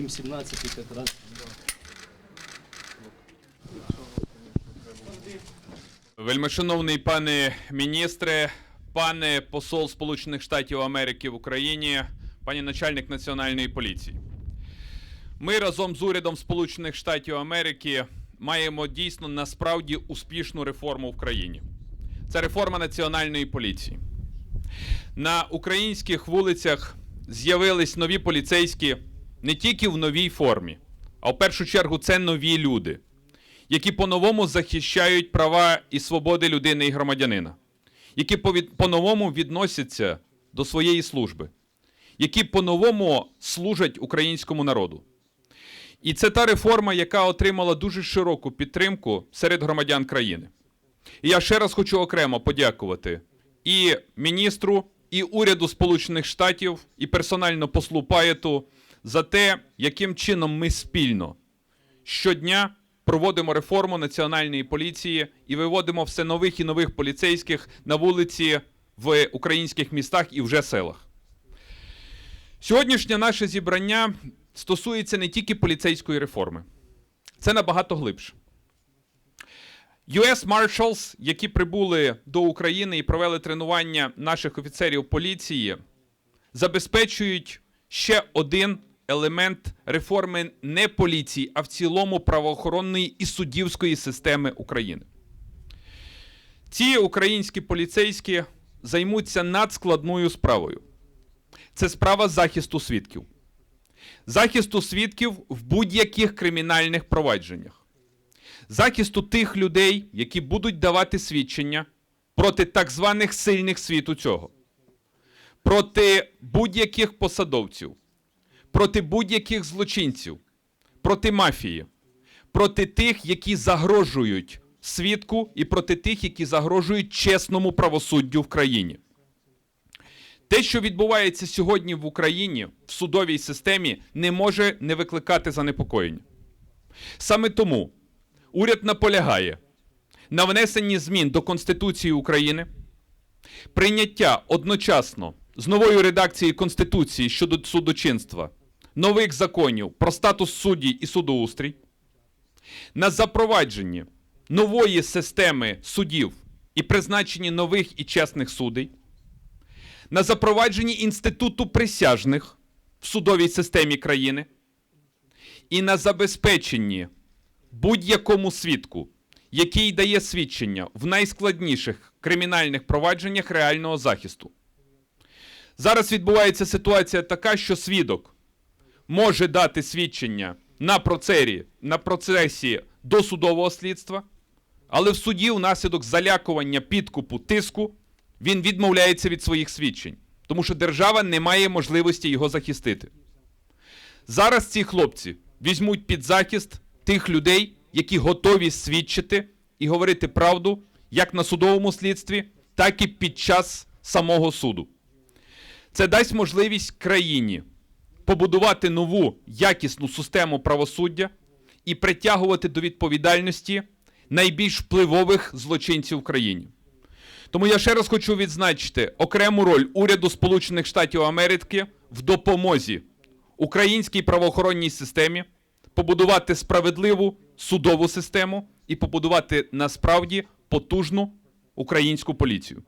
Дім 17 якраз. Вельмишановний пане міністре, пане посол Сполучених Штатів Америки в Україні, пані начальник національної поліції. Ми разом з урядом Сполучених Штатів Америки маємо дійсно насправді успішну реформу в країні. Це реформа національної поліції. На українських вулицях з'явились нові поліцейські не тільки в новій формі, а в першу чергу це нові люди які по-новому захищають права і свободи людини і громадянина, які по-новому відносяться до своєї служби, які по-новому служать українському народу. І це та реформа, яка отримала дуже широку підтримку серед громадян країни. І я ще раз хочу окремо подякувати і міністру, і уряду Сполучених Штатів, і персонально послу Паєту за те, яким чином ми спільно щодня проводимо реформу національної поліції і виводимо все нових і нових поліцейських на вулиці в українських містах і вже селах. Сьогоднішнє наше зібрання стосується не тільки поліцейської реформи, це набагато глибше. US Marshals, які прибули до України і провели тренування наших офіцерів поліції, забезпечують ще один елемент реформи не поліції, а в цілому правоохоронної і суддівської системи України. Ці українські поліцейські займуться надскладною справою. Це справа захисту свідків. Захисту свідків в будь-яких кримінальних провадженнях. Захисту тих людей, які будуть давати свідчення проти так званих сильних світу цього, проти будь-яких посадовців, проти будь-яких злочинців, проти мафії, проти тих, які загрожують свідку, і проти тих, які загрожують чесному правосуддю в країні. Те, що відбувається сьогодні в Україні в судовій системі, не може не викликати занепокоєння. Саме тому уряд наполягає на внесенні змін до Конституції України, прийняття одночасно з новою редакцією Конституції щодо судочинства нових законів про статус судді і судоустрій, на запровадженні нової системи судів і призначенні нових і чесних судей, на запровадженні інституту присяжних в судовій системі країни і на забезпеченні будь-якому свідку, який дає свідчення в найскладніших кримінальних провадженнях реального захисту. Зараз відбувається ситуація така, що свідок може дати свідчення на процесі, на процесі досудового слідства, але в суді внаслідок залякування, підкупу, тиску він відмовляється від своїх свідчень, тому що держава не має можливості його захистити. Зараз ці хлопці візьмуть під захист тих людей, які готові свідчити і говорити правду як на судовому слідстві, так і під час самого суду. Це дасть можливість країні побудувати нову якісну систему правосуддя і притягувати до відповідальності найбільш впливових злочинців в країні. Тому я ще раз хочу відзначити окрему роль уряду Сполучених Штатів Америки в допомозі українській правоохоронній системі побудувати справедливу судову систему і побудувати насправді потужну українську поліцію.